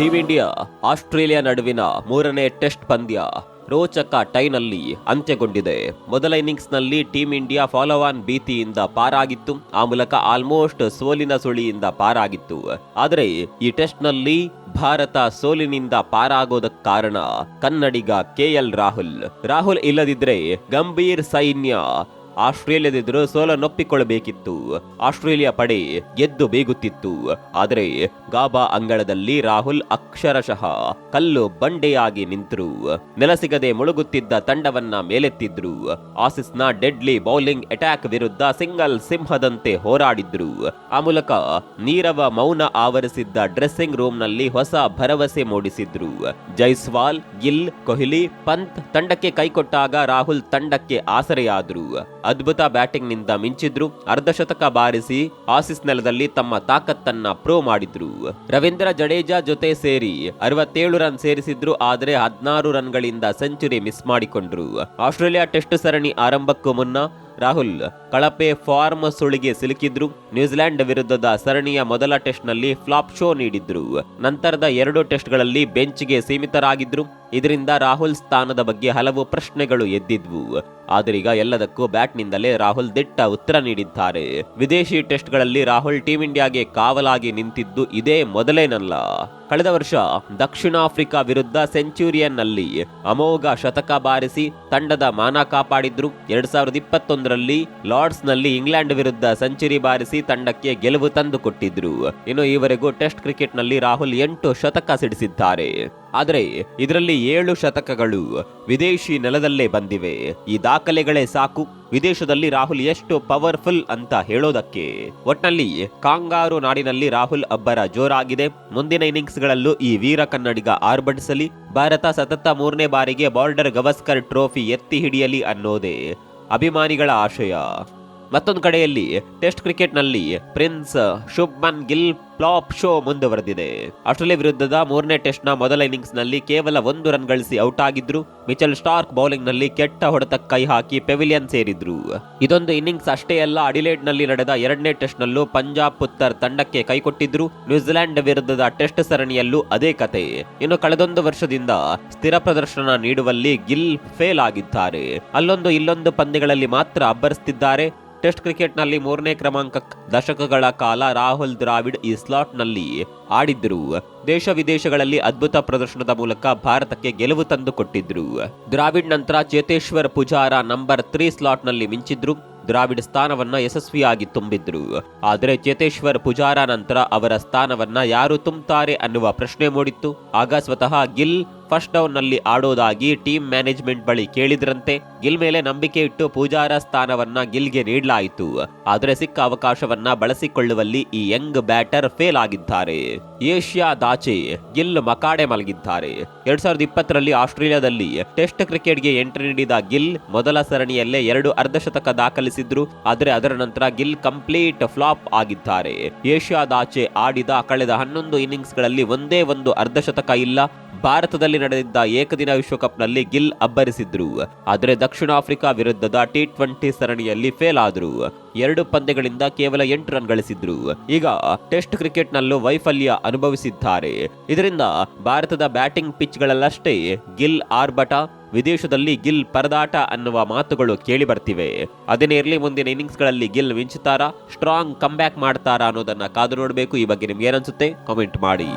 Team India, Australia ನಡುವಿನ ಮೂರನೇ test ಪಂದ್ಯ ರೋಚಕ ಟೈನಲ್ಲಿ ಅಂತ್ಯಗೊಂಡಿದೆ. ಮೊದಲ ಇನ್ನಿಂಗ್ಸ್ನಲ್ಲಿ ಟೀಂ ಇಂಡಿಯಾ ಫಾಲೋ ಆನ್ ಭೀತಿಯಿಂದ ಪಾರಾಗಿತ್ತು. ಆ ಮೂಲಕ ಆಲ್ಮೋಸ್ಟ್ ಸೋಲಿನ ಸುಳಿಯಿಂದ ಪಾರಾಗಿತ್ತು. ಆದರೆ ಈ ಟೆಸ್ಟ್ನಲ್ಲಿ ಭಾರತ ಸೋಲಿನಿಂದ ಪಾರಾಗೋದಕ್ಕೆ ಕಾರಣ ಕನ್ನಡಿಗ ಕೆಎಲ್ ರಾಹುಲ್. ರಾಹುಲ್ ಇಲ್ಲದಿದ್ರೆ ಗಂಭೀರ್ ಸೈನ್ಯ ಆಸ್ಟ್ರೇಲಿಯಾದೆದುರು ಸೋಲನ್ನೊಪ್ಪಿಕೊಳ್ಳಬೇಕಿತ್ತು ಆಸ್ಟ್ರೇಲಿಯಾ ಪಡೆ ಗೆದ್ದು ಬೀಗುತ್ತಿತ್ತು. ಆದರೆ ಗಾಬಾ ಅಂಗಳದಲ್ಲಿ ರಾಹುಲ್ ಅಕ್ಷರಶಃ ಕಲ್ಲು ಬಂಡೆಯಾಗಿ ನಿಂತರು. ನೆಲಸಿಗದೆ ಮುಳುಗುತ್ತಿದ್ದ ತಂಡವನ್ನ ಮೇಲೆತ್ತಿದ್ರು. ಆಸಿಸ್ನ ಡೆಡ್ಲಿ ಬೌಲಿಂಗ್ ಅಟ್ಯಾಕ್ ವಿರುದ್ಧ ಸಿಂಗಲ್ ಸಿಂಹದಂತೆ ಹೋರಾಡಿದ್ರು. ಆ ಮೂಲಕ ನೀರವ ಮೌನ ಆವರಿಸಿದ್ದ ಡ್ರೆಸ್ಸಿಂಗ್ ರೂಮ್ನಲ್ಲಿ ಹೊಸ ಭರವಸೆ ಮೂಡಿಸಿದ್ರು. ಜೈಸ್ವಾಲ್, ಗಿಲ್, ಕೊಹ್ಲಿ, ಪಂತ್ ತಂಡಕ್ಕೆ ಕೈಕೊಟ್ಟಾಗ ರಾಹುಲ್ ತಂಡಕ್ಕೆ ಆಸರೆಯಾದ್ರು. ಅದ್ಭುತ ಬ್ಯಾಟಿಂಗ್ನಿಂದ ಮಿಂಚಿದ್ರು ಅರ್ಧಶತಕ ಬಾರಿಸಿ ಆಸಿಸ್ ನೆಲದಲ್ಲಿ ತಮ್ಮ ತಾಕತ್ತನ್ನ ಪ್ರೂವ್ ಮಾಡಿದ್ರು. ರವೀಂದ್ರ ಜಡೇಜಾ ಜೊತೆ ಸೇರಿ ಅರವತ್ತೇಳು ರನ್ ಸೇರಿಸಿದ್ರು. ಆದರೆ ಹದಿನಾರು ರನ್ಗಳಿಂದ ಸೆಂಚುರಿ ಮಿಸ್ ಮಾಡಿಕೊಂಡ್ರು. ಆಸ್ಟ್ರೇಲಿಯಾ ಟೆಸ್ಟ್ ಸರಣಿ ಆರಂಭಕ್ಕೂ ಮುನ್ನ ರಾಹುಲ್, ಕಳಪೆ ಫಾರ್ಮ್ ಸುಳಿಗೆ ಸಿಲುಕಿದ್ರು. ನ್ಯೂಜಿಲೆಂಡ್ ವಿರುದ್ಧದ ಸರಣಿಯ ಮೊದಲ ಟೆಸ್ಟ್ನಲ್ಲಿ ಫ್ಲಾಪ್ ಶೋ ನೀಡಿದ್ರು. ನಂತರದ ಎರಡು ಟೆಸ್ಟ್ಗಳಲ್ಲಿ ಬೆಂಚ್ಗೆ ಸೀಮಿತರಾಗಿದ್ರು. ಇದರಿಂದ ರಾಹುಲ್ ಸ್ಥಾನದ ಬಗ್ಗೆ ಹಲವು ಪ್ರಶ್ನೆಗಳು ಎದ್ದಿದ್ವು. ಆದರೀಗ ಎಲ್ಲದಕ್ಕೂ ಬ್ಯಾಟ್ನಿಂದಲೇ ರಾಹುಲ್ ದಿಟ್ಟ ಉತ್ತರ ನೀಡಿದ್ದಾರೆ. ವಿದೇಶಿ ಟೆಸ್ಟ್ಗಳಲ್ಲಿ ರಾಹುಲ್ ಟೀಂ ಇಂಡಿಯಾಗೆ ಕಾವಲಾಗಿ ನಿಂತಿದ್ದು ಇದೇ ಮೊದಲೇನಲ್ಲ. ಕಳೆದ ವರ್ಷ ದಕ್ಷಿಣ ಆಫ್ರಿಕಾ ವಿರುದ್ಧ ಸೆಂಚುರಿಯನ್ನಲ್ಲಿ ಅಮೋಘ ಶತಕ ಬಾರಿಸಿ ತಂಡದ ಮಾನ ಕಾಪಾಡಿದ್ರು. ಎರಡ್ ಸಾವಿರದ ಇಪ್ಪತ್ತೊಂದರಲ್ಲಿ ಲಾರ್ಡ್ಸ್ನಲ್ಲಿ ಇಂಗ್ಲೆಂಡ್ ವಿರುದ್ಧ ಸೆಂಚುರಿ ಬಾರಿಸಿ ತಂಡಕ್ಕೆ ಗೆಲುವು ತಂದುಕೊಟ್ಟಿದ್ರು. ಇನ್ನು ಈವರೆಗೂ ಟೆಸ್ಟ್ ಕ್ರಿಕೆಟ್ನಲ್ಲಿ ರಾಹುಲ್ ಎಂಟು ಶತಕ ಸಿಡಿಸಿದ್ದಾರೆ. ಆದರೆ ಇದರಲ್ಲಿ ಏಳು ಶತಕಗಳು ವಿದೇಶಿ ನೆಲದಲ್ಲೇ ಬಂದಿವೆ. ಈ ದಾಖಲೆಗಳೇ ಸಾಕು. ವಿದೇಶದಲ್ಲಿ ರಾಹುಲ್ ಎಷ್ಟು ಪವರ್ಫುಲ್ ಅಂತ ಹೇಳೋದಕ್ಕೆ. ಒಟ್ನಲ್ಲಿ ಕಾಂಗಾರು ನಾಡಿನಲ್ಲಿ ರಾಹುಲ್ ಅಬ್ಬರ ಜೋರಾಗಿದೆ. ಮುಂದಿನ ಇನ್ನಿಂಗ್ಸ್ಗಳಲ್ಲೂ ಈ ವೀರ ಕನ್ನಡಿಗ ಆರ್ಭಟಿಸಲಿ. ಭಾರತ ಸತತ ಮೂರನೇ ಬಾರಿಗೆ ಬಾರ್ಡರ್ ಗವಸ್ಕರ್ ಟ್ರೋಫಿ ಎತ್ತಿ ಹಿಡಿಯಲಿ ಅನ್ನೋದೇ ಅಭಿಮಾನಿಗಳ ಆಶಯ. ಮತ್ತೊಂದು ಕಡೆಯಲ್ಲಿ ಟೆಸ್ಟ್ ಕ್ರಿಕೆಟ್ನಲ್ಲಿ prince Shubman Gill flop show ಮುಂದುವರೆದಿದೆ. ಆಸ್ಟ್ರೇಲಿಯಾ ವಿರುದ್ಧದ ಮೂರನೇ ಟೆಸ್ಟ್ನ ಮೊದಲ ಇನ್ನಿಂಗ್ಸ್ನಲ್ಲಿ ಕೇವಲ ಒಂದು ರನ್ ಗಳಿಸಿ ಔಟ್ ಆಗಿದ್ರು. ಮಿಚಲ್ ಸ್ಟಾರ್ಕ್ ಬೌಲಿಂಗ್ನಲ್ಲಿ ಕೆಟ್ಟ ಹೊಡೆತ ಕೈ ಹಾಕಿ ಪೆವಿಲಿಯನ್ ಸೇರಿದ್ರು. ಇದೊಂದು ಇನ್ನಿಂಗ್ಸ್ ಅಷ್ಟೇ ಅಲ್ಲ, ಅಡಿಲೇಡ್ನಲ್ಲಿ ನಡೆದ ಎರಡನೇ ಟೆಸ್ಟ್ನಲ್ಲೂ ಪಂಜಾಬ್ ಪುತ್ತರ್ ತಂಡಕ್ಕೆ ಕೈಕೊಟ್ಟಿದ್ರು ನ್ಯೂಜಿಲೆಂಡ್ ವಿರುದ್ಧದ ಟೆಸ್ಟ್ ಸರಣಿಯಲ್ಲೂ ಅದೇ ಕತೆ. ಇನ್ನು ಕಳೆದೊಂದು ವರ್ಷದಿಂದ ಸ್ಥಿರ ಪ್ರದರ್ಶನ ನೀಡುವಲ್ಲಿ ಗಿಲ್ ಫೇಲ್ ಆಗಿದ್ದಾರೆ. ಅಲ್ಲೊಂದು ಇಲ್ಲೊಂದು ಪಂದ್ಯಗಳಲ್ಲಿ ಮಾತ್ರ ಅಬ್ಬರಿಸುತ್ತಿದ್ದಾರೆ ಟೆಸ್ಟ್ ಕ್ರಿಕೆಟ್ನಲ್ಲಿ ಮೂರನೇ ಕ್ರಮಾಂಕ ದಶಕಗಳ ಕಾಲ ರಾಹುಲ್ ದ್ರಾವಿಡ್ ಈ ಸ್ಲಾಟ್ನಲ್ಲಿ ಆಡಿದ್ರು ದೇಶ ವಿದೇಶಗಳಲ್ಲಿ ಅದ್ಭುತ ಪ್ರದರ್ಶನದ ಮೂಲಕ ಭಾರತಕ್ಕೆ ಗೆಲುವು ತಂದುಕೊಟ್ಟಿದ್ರು. ದ್ರಾವಿಡ್ ನಂತರ ಚೇತೇಶ್ವರ್ ಪೂಜಾರ ನಂಬರ್ ತ್ರೀ ಸ್ಲಾಟ್ನಲ್ಲಿ ಮಿಂಚಿದ್ರು. ದ್ರಾವಿಡ್ ಸ್ಥಾನವನ್ನ ಯಶಸ್ವಿಯಾಗಿ ತುಂಬಿದ್ರು. ಆದರೆ ಚೇತೇಶ್ವರ್ ಪೂಜಾರ ನಂತರ ಅವರ ಸ್ಥಾನವನ್ನ ಯಾರು ತುಂಬುತ್ತಾರೆ ಅನ್ನುವ ಪ್ರಶ್ನೆ ಮೂಡಿತ್ತು. ಆಗ ಸ್ವತಃ ಗಿಲ್ ಫಸ್ಟ್ ಡೌನ್ನಲ್ಲಿ ಆಡೋದಾಗಿ ಟೀಮ್ ಮ್ಯಾನೇಜ್ಮೆಂಟ್ ಬಳಿ ಕೇಳಿದ್ರಂತೆ. ಗಿಲ್ ಮೇಲೆ ನಂಬಿಕೆ ಇಟ್ಟು ಪೂಜಾರ ಸ್ಥಾನವನ್ನ ಗಿಲ್ಗೆ ನೀಡಲಾಯಿತು. ಆದರೆ ಸಿಕ್ಕ ಅವಕಾಶವನ್ನ ಬಳಸಿಕೊಳ್ಳುವಲ್ಲಿ ಈ ಯಂಗ್ ಬ್ಯಾಟರ್ ಫೇಲ್ ಆಗಿದ್ದಾರೆ. ಏಷ್ಯಾ ದಾಚೆ ಗಿಲ್ ಮಕಾಡೆ ಮಲಗಿದ್ದಾರೆ. ಎರಡ್ ಸಾವಿರದ ಇಪ್ಪತ್ತರಲ್ಲಿ ಆಸ್ಟ್ರೇಲಿಯಾದಲ್ಲಿ ಟೆಸ್ಟ್ ಕ್ರಿಕೆಟ್ಗೆ ಎಂಟ್ರಿ ನೀಡಿದ ಗಿಲ್ ಮೊದಲ ಸರಣಿಯಲ್ಲೇ ಎರಡು ಅರ್ಧಶತಕ ದಾಖಲಿಸಿದ್ರು. ಆದರೆ ಅದರ ನಂತರ ಗಿಲ್ ಕಂಪ್ಲೀಟ್ ಫ್ಲಾಪ್ ಆಗಿದ್ದಾರೆ. ಏಷ್ಯಾದಾಚೆ ಆಡಿದ ಕಳೆದ ಹನ್ನೊಂದು ಇನ್ನಿಂಗ್ಸ್ಗಳಲ್ಲಿ ಒಂದೇ ಒಂದು ಅರ್ಧಶತಕ ಇಲ್ಲ. ಭಾರತದಲ್ಲಿ ನಡೆದಿದ್ದ ಏಕದಿನ ವಿಶ್ವಕಪ್ನಲ್ಲಿ ಗಿಲ್ ಅಬ್ಬರಿಸಿದ್ರು. ಆದರೆ ದಕ್ಷಿಣ ಆಫ್ರಿಕಾ ವಿರುದ್ಧದ ಟಿ ಟ್ವೆಂಟಿ ಸರಣಿಯಲ್ಲಿ ಫೇಲ್ ಆದ್ರು. ಎರಡು ಪಂದ್ಯಗಳಿಂದ ಕೇವಲ ಎಂಟು ರನ್ ಗಳಿಸಿದ್ರು. ಈಗ ಟೆಸ್ಟ್ ಕ್ರಿಕೆಟ್ನಲ್ಲೂ ವೈಫಲ್ಯ ಅನುಭವಿಸಿದ್ದಾರೆ. ಇದರಿಂದ ಭಾರತದ ಬ್ಯಾಟಿಂಗ್ ಪಿಚ್ಗಳಲ್ಲಷ್ಟೇ ಗಿಲ್ ಆರ್ಭಟ, ವಿದೇಶದಲ್ಲಿ ಗಿಲ್ ಪರದಾಟ ಅನ್ನುವ ಮಾತುಗಳು ಕೇಳಿ ಬರ್ತಿವೆ ಅದನ್ನೇ ಇರಲಿ ಮುಂದಿನ ಇನ್ನಿಂಗ್ಸ್ಗಳಲ್ಲಿ ಗಿಲ್ ಮಿಂಚುತ್ತಾರಾ, ಸ್ಟ್ರಾಂಗ್ ಕಮ್ಬ್ಯಾಕ್ ಮಾಡ್ತಾರಾ ಅನ್ನೋದನ್ನ ಕಾದು ನೋಡಬೇಕು ಈ ಬಗ್ಗೆ ನಿಮ್ಗೆ ಏನನ್ಸುತ್ತೆ ಕಾಮೆಂಟ್ ಮಾಡಿ.